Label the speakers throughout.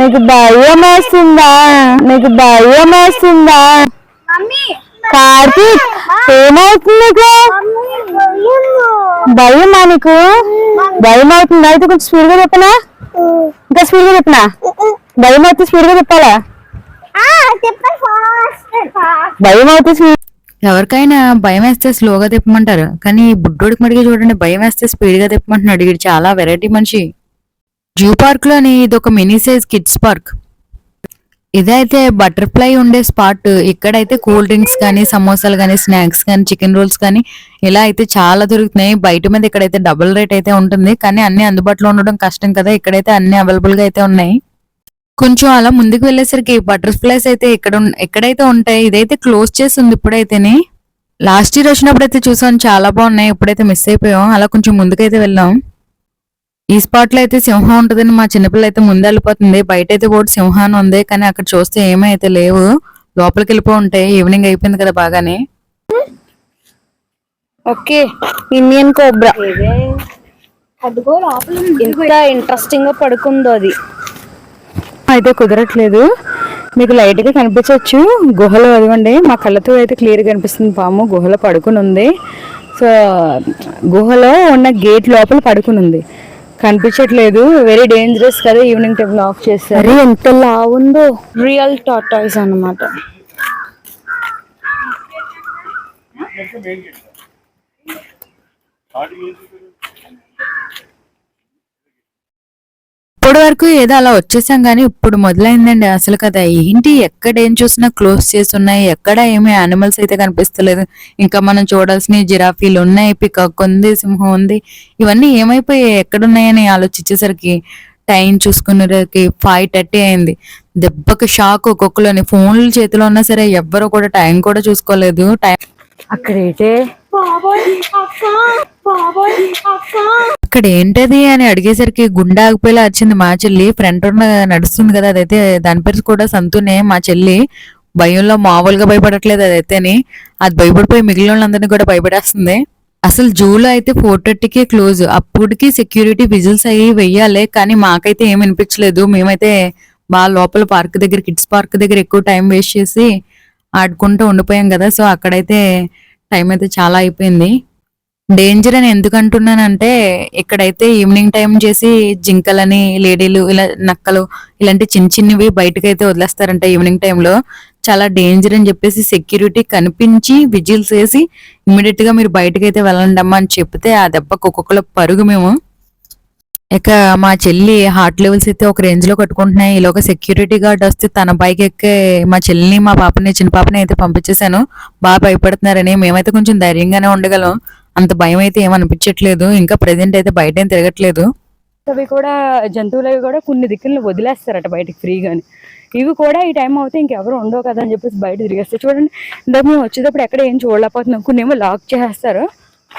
Speaker 1: నీకు భయం వేస్తుందా నీకు భయం వేస్తుందా కార్తీక్ ఏమవుతుంది నీకు? భయమా నీకు? భయం అవుతుందా అయితే కొంచెం స్పీడ్గా చెప్పనా? ఇంకా స్పీడ్గా చెప్పనా భయం అయితే స్పీడ్గా చెప్పాలా భయం అయితే స్పీడ్
Speaker 2: ఎవరికైనా భయం వేస్తే స్లోగా తిప్పమంటారు కానీ ఈ బుడ్డోడికి మడిగి చూడండి భయం వేస్తే స్పీడ్గా తిప్పమంటున్నాడు. వీడు చాలా వెరైటీ మనిషి. జూ పార్క్లోని ఇది ఒక మినీ సైజ్ కిడ్స్ పార్క్. ఇదైతే బటర్ఫ్లై ఉండే స్పాట్. ఇక్కడైతే కూల్ డ్రింక్స్ కానీ సమోసాలు కానీ స్నాక్స్ కానీ చికెన్ రోల్స్ కానీ ఇలా అయితే చాలా దొరుకుతున్నాయి. బయట మీద ఇక్కడైతే డబుల్ రేట్ అయితే ఉంటుంది. కానీ అన్ని అందుబాటులో ఉండడం కష్టం కదా. ఇక్కడైతే అన్ని అవైలబుల్గా అయితే ఉన్నాయి. కొంచెం అలా ముందుకు వెళ్ళేసరికి బటర్ఫ్లైస్ అయితే ఇక్కడ ఎక్కడైతే ఉంటాయి. ఇదైతే క్లోజ్ చేసి ఉంది ఇప్పుడైతేనే. లాస్ట్ ఇయర్ వచ్చినప్పుడు అయితే చూసాం చాలా బాగున్నాయి. ఇప్పుడైతే మిస్ అయిపోయాం. అలా కొంచెం ముందుకైతే వెళ్ళాం ఈ స్పాట్లో అయితే సింహం ఉంటుందని మా చిన్నపిల్ల అయితే ముందు వెళ్ళిపోతుంది బయట అయితే బోర్డు సింహాన్ని ఉంది కానీ అక్కడ చూస్తే ఏమైతే లేవు. లోపలికి వెళ్ళిపో ఉంటాయి ఈవినింగ్ అయిపోయింది కదా బాగానే.
Speaker 1: ఓకే ఇండియన్ కోబ్రా ఎంత ఇంట్రెస్టింగ్గా పడుకుందో అది. అయితే కుదరట్లేదు. మీకు లైట్గా కనిపించవచ్చు గుహలో అదిగోండి మా కళ్ళతో అయితే క్లియర్ కనిపిస్తుంది పాము. గుహలో పడుకుని ఉంది. సో గుహలో ఉన్న గేట్ లోపల పడుకుని ఉంది. కనిపించట్లేదు. వెరీ డేంజరస్ కదా ఈవినింగ్ టైం ఆఫ్ చేస్తారు ఎంత లావుందో రియల్ టాటాయిస్ అన్నమాట.
Speaker 2: ఇప్పటి వరకు ఏదో అలా వచ్చేసాం కానీ ఇప్పుడు మొదలైందండి అసలు కదా ఏంటి? ఎక్కడ ఏం చూసినా క్లోజ్ చేసి ఉన్నాయి. ఎక్కడ ఏమీ యానిమల్స్ అయితే కనిపిస్తలేదు. ఇంకా మనం చూడాల్సిన జిరాఫీలు ఉన్నాయి. పికాక్ ఉంది సింహం ఉంది. ఇవన్నీ ఏమైపోయాయి? ఎక్కడున్నాయని ఆలోచించేసరికి టైం చూసుకునేసరికి ఫైవ్ థర్టీ అయింది. దెబ్బకి షాక్ ఒక్కొక్కలోని. ఫోన్లు చేతిలో ఉన్నా సరే ఎవ్వరు కూడా టైం కూడా చూసుకోలేదు. టైం
Speaker 1: అక్కడైతే
Speaker 2: అక్కడ ఏంటది అని అడిగేసరికి గుండె ఆగిపోయేలా వచ్చింది మా చెల్లి. ఫ్రంట్ ఉన్న నడుస్తుంది కదా అదైతే దాని పేరు కూడా సంతూనే మా చెల్లి. భయంలో మామూలుగా భయపడట్లేదు అదైతేని అది భయపడిపోయి మిగిలిన వాళ్ళందరినీ కూడా భయపడేస్తుంది. అసలు జూలో అయితే ఫోర్ థర్టీకే క్లోజ్. అప్పటికి సెక్యూరిటీ విజిల్స్ అయ్యి వెయ్యాలి కానీ మాకైతే ఏం వినిపించలేదు. మేమైతే మా లోపల పార్క్ దగ్గర కిడ్స్ పార్క్ దగ్గర ఎక్కువ టైం వేస్ట్ చేసి ఆడుకుంటూ ఉండిపోయాం కదా. సో అక్కడైతే టైం అయితే చాలా అయిపోయింది. డేంజర్ అని ఎందుకు అంటున్నానంటే ఇక్కడైతే ఈవినింగ్ టైం చేసి జింకలని లేడీలు ఇలా నక్కలు ఇలాంటి చిన్న చిన్నవి బయటకైతే వదిలేస్తారంట ఈవినింగ్ టైంలో చాలా డేంజర్ అని చెప్పేసి సెక్యూరిటీ కనిపించి విజిల్స్ వేసి ఇమ్మీడియట్గా మీరు బయటకైతే వెళ్ళండమ్మా అని చెప్తే ఆ దెబ్బకు ఒక్కొక్కరు పరుగు మేము. ఇక మా చెల్లి హార్ట్ లెవెల్స్ అయితే ఒక రేంజ్లో కట్టుకుంటున్నాయి. ఈలోగా సెక్యూరిటీ గార్డ్ వస్తే తన బైక్ ఎక్కే మా చెల్లిని మా పాపని చిన్న పాపని అయితే పంపించేశాను. బాగా భయపడుతున్నారని మేమైతే కొంచెం ధైర్యంగానే ఉండగలం. అంత భయం అయితే ఏమనిపించట్లేదు ఇంకా ప్రజెంట్ అయితే బయట ఏం తిరగట్లేదు.
Speaker 1: అవి కూడా జంతువులు అవి కూడా కొన్ని దిక్కులను వదిలేస్తారట బయటికి ఫ్రీగాని. ఇవి కూడా ఈ టైం అవుతే ఇంకెవరు ఉండవు కదా అని చెప్పేసి బయట తిరిగేస్తారు చూడండి. ఇందాక మేము వచ్చేటప్పుడు ఎక్కడ ఏం చూడలేకపోతున్నాం. కొన్ని ఏమో లాక్ చేసేస్తారు.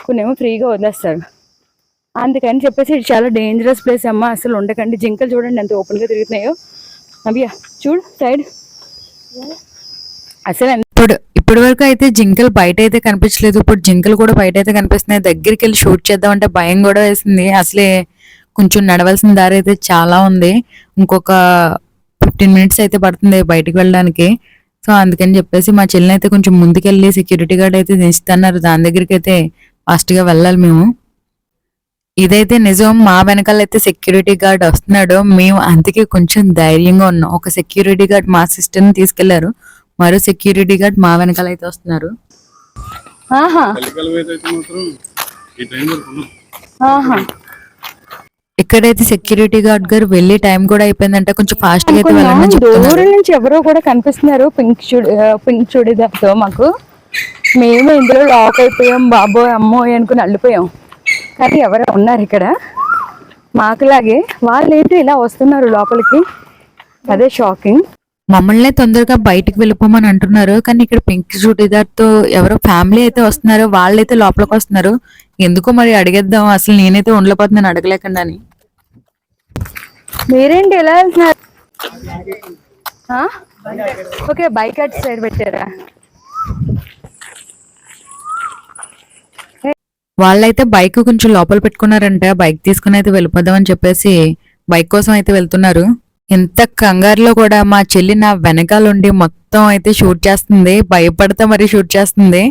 Speaker 1: కొన్ని ఏమో ఫ్రీగా వదిలేస్తారు. అందుకని చెప్పేసి ఇది చాలా డేంజరస్ ప్లేస్ అమ్మ. అసలు ఉండకండి. జింకలు చూడండి ఎంత ఓపెన్గా తిరుగుతున్నాయో. అవియా చూడు సైడ్ అసలు
Speaker 2: ఇప్పుడు ఇప్పటి వరకు అయితే జింకలు బయట అయితే కనిపించలేదు. ఇప్పుడు జింకలు కూడా బయట అయితే కనిపిస్తున్నాయి. దగ్గరికి వెళ్ళి షూట్ చేద్దామంటే భయం కూడా వేసింది. అసలే కొంచెం నడవలసిన దారి అయితే చాలా ఉంది. ఇంకొక ఫిఫ్టీన్ మినిట్స్ అయితే పడుతుంది బయటికి వెళ్ళడానికి. సో అందుకని చెప్పేసి మా చెల్లిని అయితే కొంచెం ముందుకెళ్ళి సెక్యూరిటీ గార్డ్ అయితే దించుతున్నారు. దాని దగ్గరికి అయితే ఫాస్ట్గా వెళ్ళాలి మేము. ఇదైతే నిజం మా వెనకాల అయితే సెక్యూరిటీ గార్డ్ వస్తున్నాడు. మేము అందుకే కొంచెం ధైర్యంగా ఉన్నాం. ఒక సెక్యూరిటీ గార్డ్ మా సిస్టర్ని తీసుకెళ్ళారు. మరో సెక్యూరిటీ గార్డ్ మా వెనకాల అయితే వస్తున్నారు ఇక్కడైతే సెక్యూరిటీ గార్డ్ గారు వెళ్ళే టైం కూడా అయిపోయిందంటే. కొంచెం ఫాస్ట్గా అయితే చెప్తున్నారు.
Speaker 1: నుంచి ఎవరో కూడా కనిపిస్తున్నారు. పింక్ చుడి పింక్ చుడిదార్తో మాకు. మేము ఇందులో లాక్ అయిపోయాం. బాబోయ్ అమ్మోయ్ అనుకుని అల్లిపోయాం. కానీ ఎవరో ఉన్నారు ఇక్కడ. మాకులాగే వాళ్ళు ఏంటి ఇలా వస్తున్నారు లోపలికి. అదే షాకింగ్.
Speaker 2: మమ్మల్ని తొందరగా బయటికి వెళ్ళిపోమని అంటున్నారు. కానీ ఇక్కడ పింక్ చూడీదార్తో ఎవరో ఫ్యామిలీ అయితే వస్తున్నారు. వాళ్ళైతే లోపలికి వస్తున్నారు. ఎందుకో మరి అడిగేద్దాం. అసలు నేనైతే ఉండలేకపోతున్నాను అడగలేకుండా అని.
Speaker 1: మీరేంటి ఎలా వెళ్తున్నారు? ఓకే బైక్ అటు సైడ్ పెట్టారా?
Speaker 2: వాళ్ళైతే బైక్ కొంచెం లోపల పెట్టుకున్నారంట. బైక్ తీసుకుని అయితే వెళ్ళిపోదాం అని చెప్పేసి బైక్ కోసం అయితే వెళ్తున్నారు. ఇంత కంగారులో కూడా మా చెల్లి నా వెనకాలండి మొత్తం అయితే షూట్ చేస్తుంది. భయపడతా మరి షూట్ చేస్తుంది.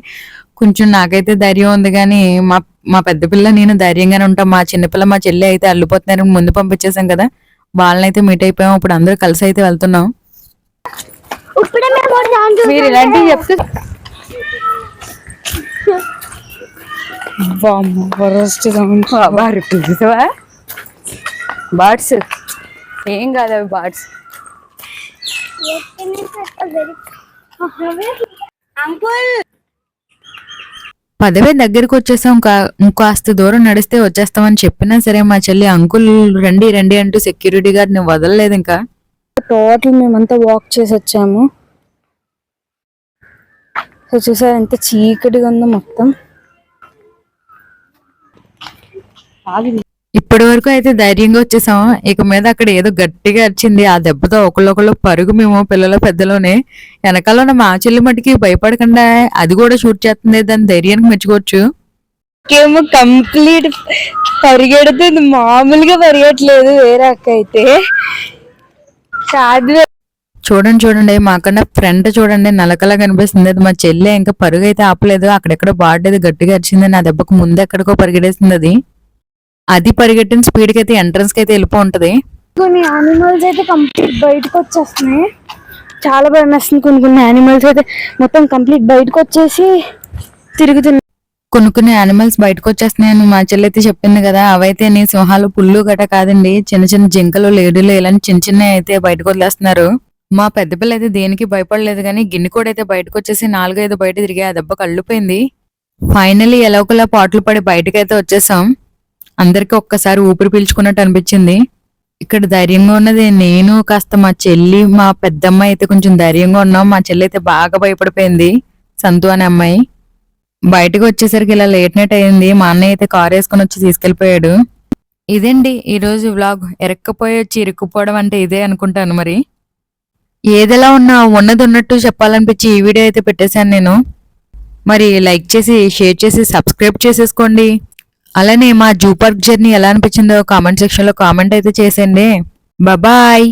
Speaker 2: కొంచెం నాకైతే ధైర్యం ఉంది కానీ మా మా పెద్ద పిల్ల నేను ధైర్యంగానే ఉంటాం. మా చిన్నపిల్ల మా చెల్లి అయితే అల్లిపోతున్నారని ముందు పంపించేసాం కదా. వాళ్ళనైతే మీట్ అయిపోయాం. ఇప్పుడు అందరూ కలిసి అయితే వెళ్తున్నాం.
Speaker 1: మీరు ఇలాంటివి చెప్తే బాట్స్. ఏం కాదు అవి బాట్స్.
Speaker 3: అంకుల్!
Speaker 2: పదవే దగ్గరికి వచ్చేసాం కా- ఇంకాస్త దూరం నడిస్తే వచ్చేస్తామని చెప్పినా సరే మా చెల్లి అంకుల్ రండి రండి అంటూ సెక్యూరిటీ గార్డ్ని వదలలేదు ఇంకా.
Speaker 1: టోటల్ మేమంతా వాక్ చేసి వచ్చాము. సో చూసారు ఎంత చీకటిగా ఉందో మొత్తం.
Speaker 2: ఇప్పటి వరకు అయితే ధైర్యంగా వచ్చేసాం. ఇక మీద అక్కడ ఏదో గట్టిగా వచ్చింది ఆ దెబ్బతో ఒకళ్ళొకళ్ళు పరుగు మేము పిల్లల పెద్దలోనే. వెనకాల ఉన్న మా చెల్లి మటుకి భయపడకుండా అది కూడా షూట్ చేస్తుంది. దాని ధైర్యానికి మెచ్చుకోవచ్చు.
Speaker 1: ఏమో కంప్లీట్ పరిగెడుతుంది. మామూలుగా పరిగెట్లేదు వేరే అక్క అయితే. కాదు.
Speaker 2: చూడండి చూడండి. మాకన్నా ఫ్రంట్ చూడండి. నలకలా కనిపిస్తుంది. అది మా చెల్లి ఇంకా పరుగు అయితే ఆపలేదు. అక్కడెక్కడ బాడేది గట్టిగా వచ్చింది నా దెబ్బకు ముందు ఎక్కడికో పరిగెడేసింది అది. అది పరిగెట్టిన స్పీడ్కి అయితే ఎంట్రన్స్కి అయితే వెళ్ళిపో ఉంటది
Speaker 1: కొన్ని యానిమల్స్ అయితే కంప్లీట్ బయటకు వచ్చేస్తున్నాయి చాలా భయం వేస్తుంది. కొన్ని కొన్ని యానిమల్స్ అయితే మొత్తం కంప్లీట్ బయటకు వచ్చేసి తిరుగుతున్నాయి.
Speaker 2: కొన్ని కొన్ని యానిమల్స్ బయటకు వచ్చేస్తున్నాయని మా చెల్లి అయితే చెప్పింది కదా అవైతే నీ సింహాలు పుల్లు గట కాదండి. చిన్న చిన్న జింకలు లేడీలు ఇలాంటి చిన్న చిన్న అయితే బయటకు వదిలేస్తున్నారు మా పెద్ద పిల్ల అయితే దేనికి భయపడలేదు కానీ గిన్నె కూడా అయితే బయటకు వచ్చేసి నాలుగైదు బయట తిరిగి ఆ దెబ్బ కళ్ళుపోయింది. ఫైనల్లీ ఎలాగోలా పాటలు పడి బయటకైతే వచ్చేసాం. అందరికి ఒక్కసారి ఊపిరి పీల్చుకున్నట్టు అనిపించింది. ఇక్కడ ధైర్యంగా ఉన్నది నేను కాస్త మా చెల్లి మా పెద్దమ్మ అయితే కొంచెం ధైర్యంగా ఉన్నాం. మా చెల్లి అయితే బాగా భయపడిపోయింది సంతు అనే అమ్మాయి. బయటకు వచ్చేసరికి ఇలా లేట్ నైట్ అయింది. మా అన్నయ్య అయితే కారు వేసుకుని వచ్చి తీసుకెళ్ళిపోయాడు ఇదండి ఈరోజు వ్లాగ్ ఎరక్కపోయి వచ్చి ఇరుక్కుపోవడం అంటే ఇదే అనుకుంటాను మరి. ఏదెలా ఉన్నా ఉన్నది ఉన్నట్టు చెప్పాలనిపించి ఈ వీడియో అయితే పెట్టేశాను నేను. మరి లైక్ చేసి షేర్ చేసి సబ్స్క్రైబ్ చేసేసుకోండి. అలానే మా జూ పార్క్ జర్నీ ఎలా అనిపించిందో కామెంట్ సెక్షన్లో కామెంట్ అయితే చేసేయండి. బాయ్